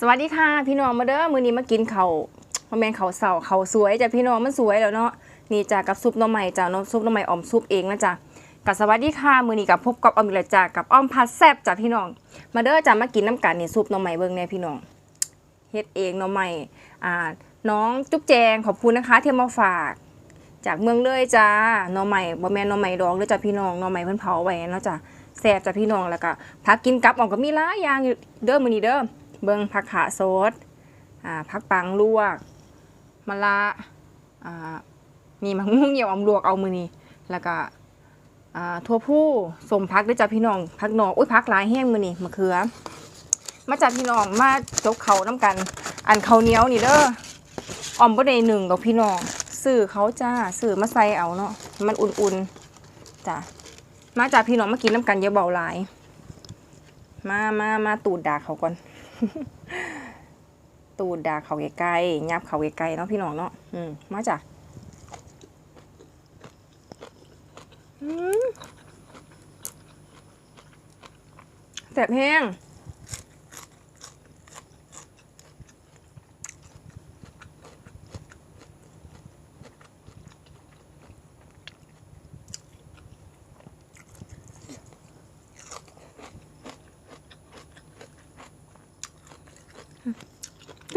สวัสดีค่ะพี่น้องมาเด้อมื้อนี้มากินเขาวมาแมนเขาเสาเขาสวยจ้ะพี่น้องมันสวยแล้วเนาะนี่จ้ะกับซุปหน่อไม้จ้ะนาะซุปหน่อไม้ออมซุปเองนะจ้ะกับสวัสดีค่ะมื้อนี้กับพบกับออมอีกแล้วจ้ะกับอ้อมพัดแซ่บจ้ะพี่น้อง มาเด้อจ้ะมากินน้ำกันนี่ซุปหน่อไม้เบิ่งแน่พี่น้องเฮ็ดเองหน่อไม้อ่าน้องจุ๊บแจงขอบคุณนะคะที่มาฝาก จากเมืองเลยจ้าหน่อไม้บ่แม่นหน่อไม้ดองเด้อจ้ะพี่น้องหน่อไม้เพิ่นเผาไว้เนาะจ้ะแซ่บจ้ะพี่น้องแล้วก็ผักกินกับออกก็มีหลายอย่างเด้อมื้อนี้เด้อ เบิ่งผักขาโซดอ่าพักปังลวกมะละอ่านี่มะม่วงเหี่ยวอมลวกเอามือนี่แล้วก็อ่าทั่วผู้สมพักด้วยจ้ะพี่น้องพักหนอกอุ้ยพักหลายแห้งมือนี่มะเขือ มาจากพี่น้องมาจกเขาน้ำกัน อันเขาเหนี้ยวนี่เด้อออมบ่ได้หนึ่งดอกพี่น้องซื้อเขาจ้าซื้อมาใส่เอาเนาะมันอุ่นๆจ้ะมาจากพี่น้องมากินน้ำกันอย่าเบาหลาย มามามาตูดด่าเขาก่อน ตูดดาเขาไกลๆยับเขาไกลๆเนาะพี่น้องเนาะอืมมาจ้ะแสบแห้ง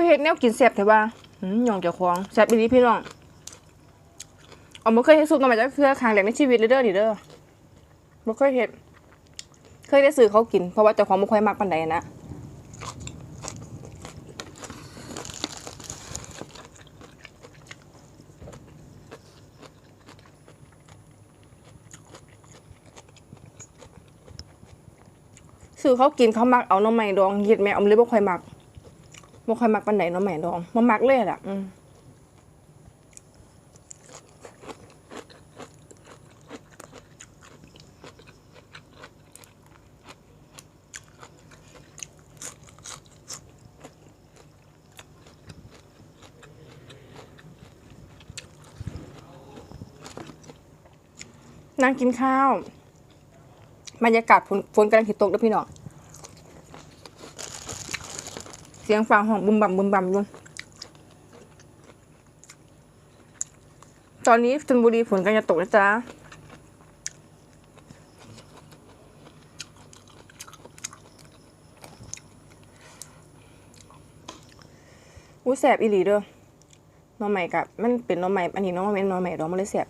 เห็ดแนวกินแสบแต่ว่าอืมหยองเจะควงแสบอีหลีพี่น้องอ๋อบ่เคยเห็ดซุปหน่อไม้จากเพื่อครั้งแรกในชีวิตเลยเด้อนี่เด้อบ่เคยเห็ด เคยได้ซื้อเขากินเพราะว่าเจ้าของบ่ค่อยมักปานใดนะซื้อเขากินเขามักเอาหน่อไม้ดองเฮ็ดแม่ออมเลยบ่ค่อยมัก บ่ค่อยมักปานใดเนาะแม่ดองบ่มักเลยล่ะ อืมนั่งกินข้าว บรรยากาศฝนฝนกำลังสิตกเด้อพี่น้อง เสียงฟ้าห้องบุมบัมบุมบัมอยู่ตอนนี้ชลบุรีฝนกำลังจะตกนะจ๊ะอุ้ยแสบอีหลีเด้อน้องใหม่กับมันเป็นน้องใหม่อันนี้น้องใหม่น้องใหม่ดอกมันเลยแสบ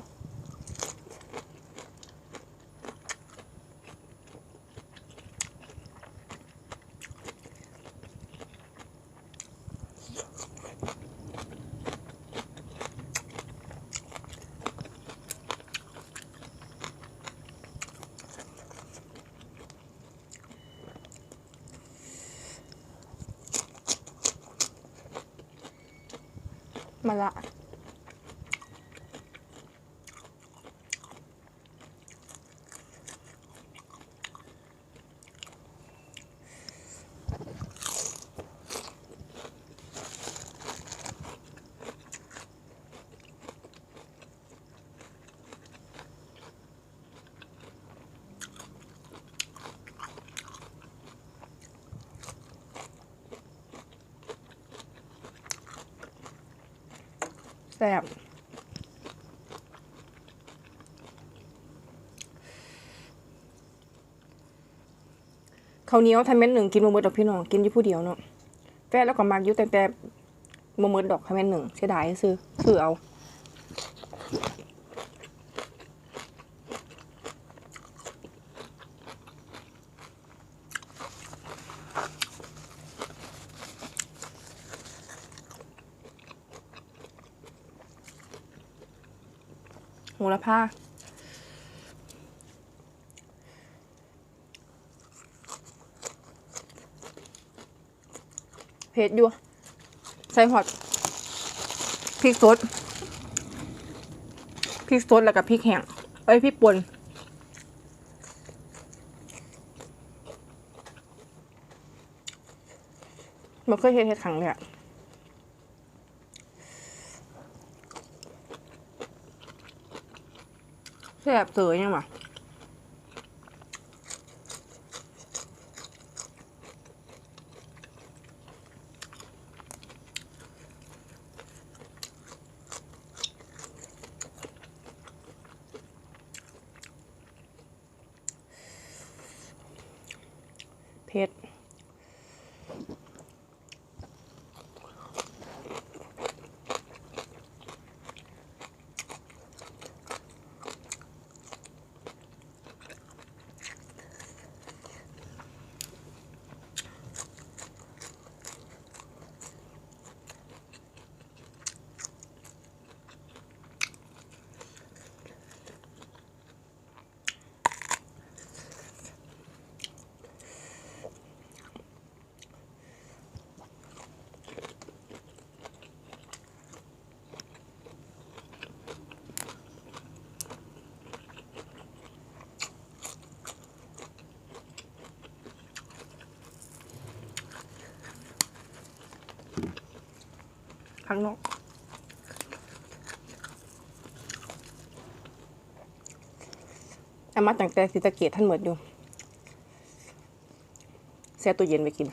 ม แซ่บข้าวเหนียวทำเม็ดหนึ่งกินบะหมดดอกพี่น้องกินอยู่ผู้เดียวเนาะแฟนแล้วก็มากอยู่แต่แต่บะหมดดอกทำเม็ดหนึ่งเสียดายซื้อซื้อเอา โหระพาเผ็ดอยู่ ใส่หอดพริกสดพริกสดแล้วก็พริกแห้งเอ้ยพริกป่นมันเคยเห็ดเห็ดขังเลยอะ แสบเตยยังวะ ข้างนอกอามาตั้งแต่สิตะเกียท่านเหมือดอยู่แช่ตู้เย็นไปกิน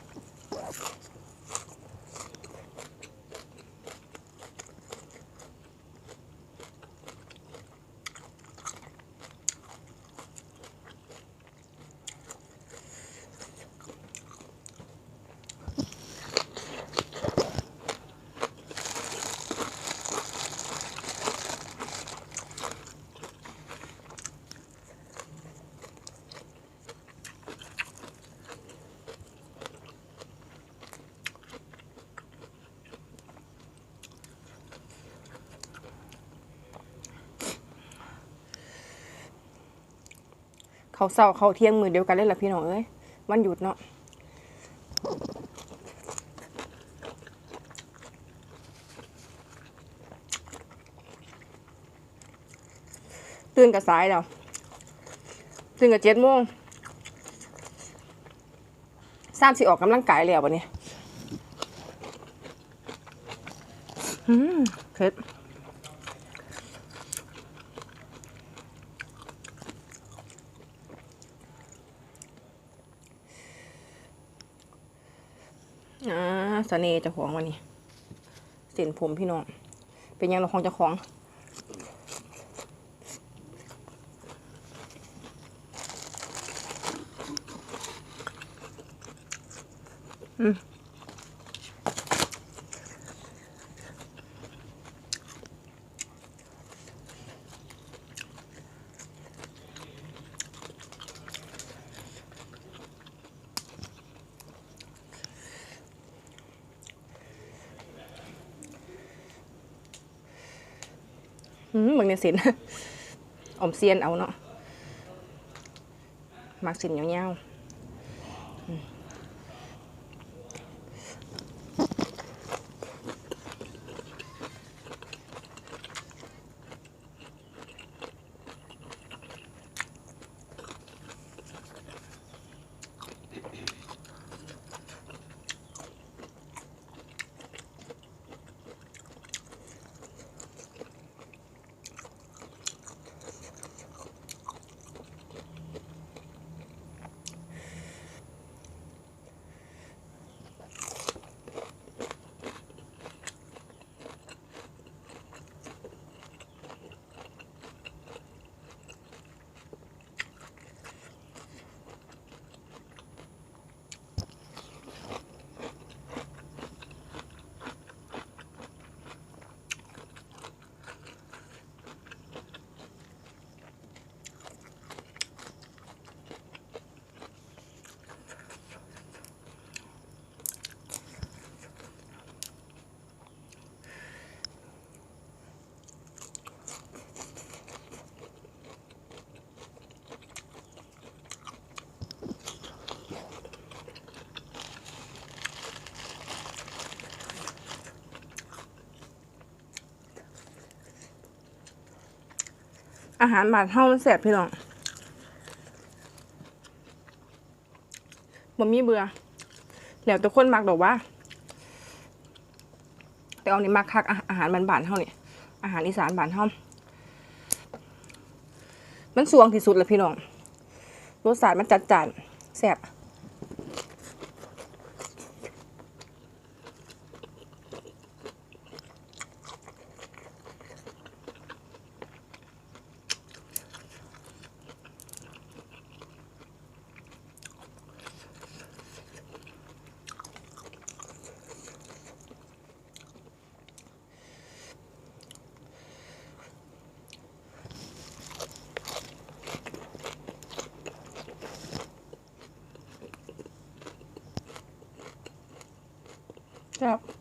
เขาเศร้าเขาเที่ยงมือเดียวกันเลยล่ะพี่น้องเอ้ยวันหยุดเนาะตื่นกับสายแล้วตื่นกับเจ็ดโมงสามสิออกกำลังกายแล้ววันนี้อืมเผ็ด สเสน่ห์เจ้าของวันนี้เส้นผมพี่น้อง เป็นยังเราของเจ้าของอืม มีสินออมเซียนเอาเนาะมักสินยาวๆ อาหารบานเฮามันแสบพี่น้องบ่มีเบื่อแล้วแต่คนมักดอกว่า แต่เอานี่มักคักอาหาหารบานๆเฮานี่อาหารอีสานบานเฮามันสวงที่สุดเลยพี่น้องรสชาติมันจัดจานแสบ ครับ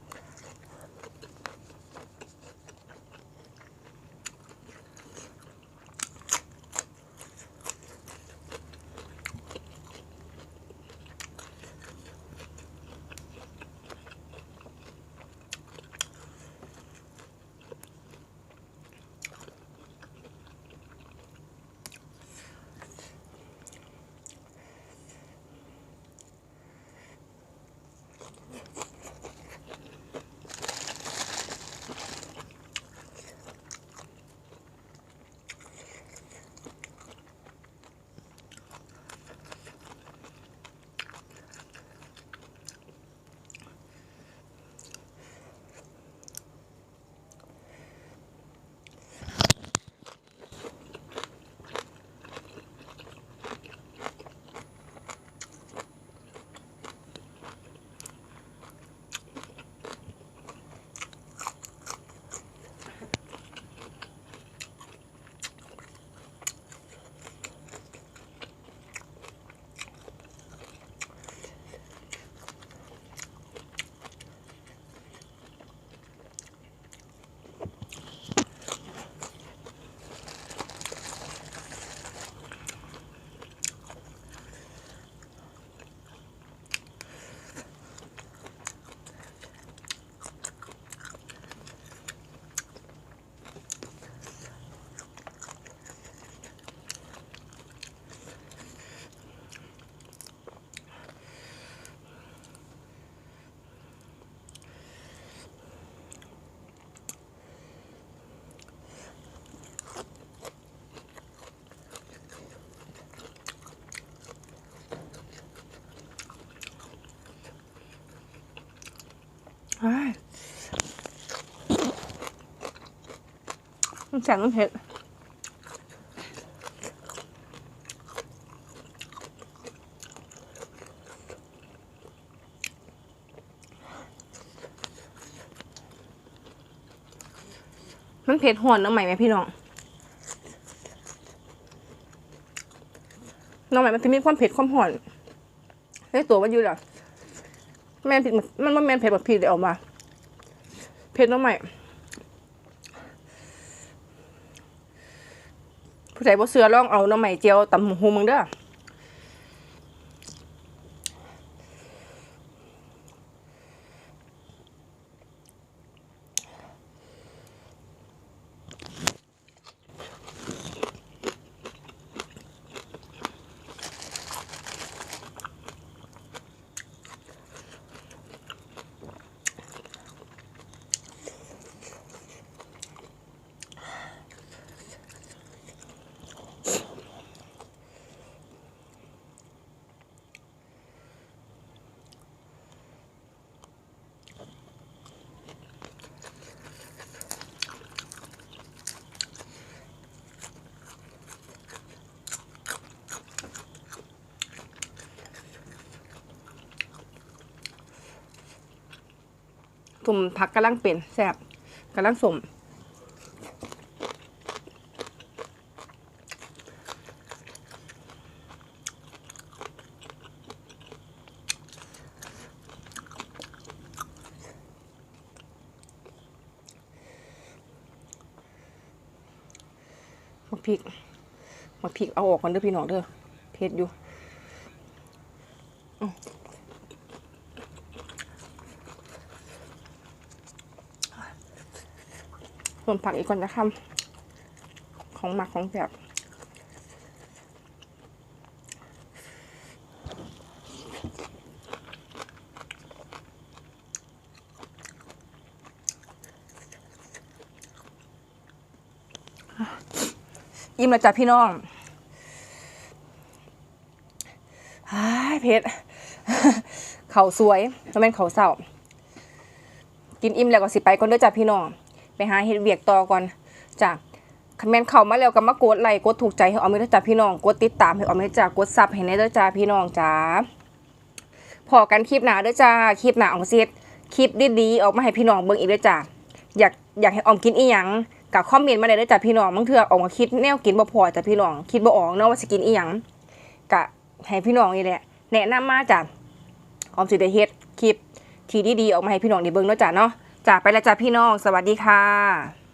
มันแสบมันเผ็ดมันเผ็ดห่อนน้ำใหม่ไหมพี่น้องน้องใหม่มันจะมีความเผ็ดความห่อนในตัวมันอยู่หละ แมนผิดมันมันแมนเผ็ดแบบผิดเลยออกมา เผ็ดน้องใหม่ผู้ใดบ่เสือลองเอาน้องใหม่เจียวตำหูมึงเด้อ ตุ่มผักกำลังเป็นแซ่บกำลังสมมักพริกมักพริกเอาออกก่อนเด้อพี่น้องเด้อเผ็ดอยู่ ส่วนผักอีกก่อนนะครับของหมักของแบบอิ่มแล้วจ้ะพี่น้องฮ้ายเผ็ดเขาสวยแล้วเป็นเขาเศร้า กินอิ่มแล้วก็สิไปก่อนเด้อจ้ะพี่น้อง ไปหาเฮ็ดเวียกต่อก่อนจ้ะคอมเมนต์เข้ามาแล้วก็มากดไลค์กดถูกใจให้ออมเด้อจ้ะพี่น้องกดติดตามให้ออมเด้อจ้ะกดซับให้แน่เด้อจ้ะพี่น้องจ้าพอกันคลิปหนาเด้อจ้าคลิปหนาออมเซตคลิปดีๆออกมาให้พี่น้องเบิ่งอีกเด้อจ้ะอยากอยากให้ออมกินอีหยังก็คอมเมนต์มาได้เด้อจ้ะพี่น้องบางเทื่อออกมาคิดแนวกินบ่พอจ้ะพี่น้องคิดบ่ออกเนาะว่าสิกินอีหยังก็ให้พี่น้องนี่แหละแนะนำมาจ้ะออมสิได้เฮ็ดคลิปที่ดีๆออกมาให้พี่น้องได้เบิ่งเนาะจ้ะเนาะ จ้ะไปแล้วจ้ะพี่น้อง สวัสดีค่ะ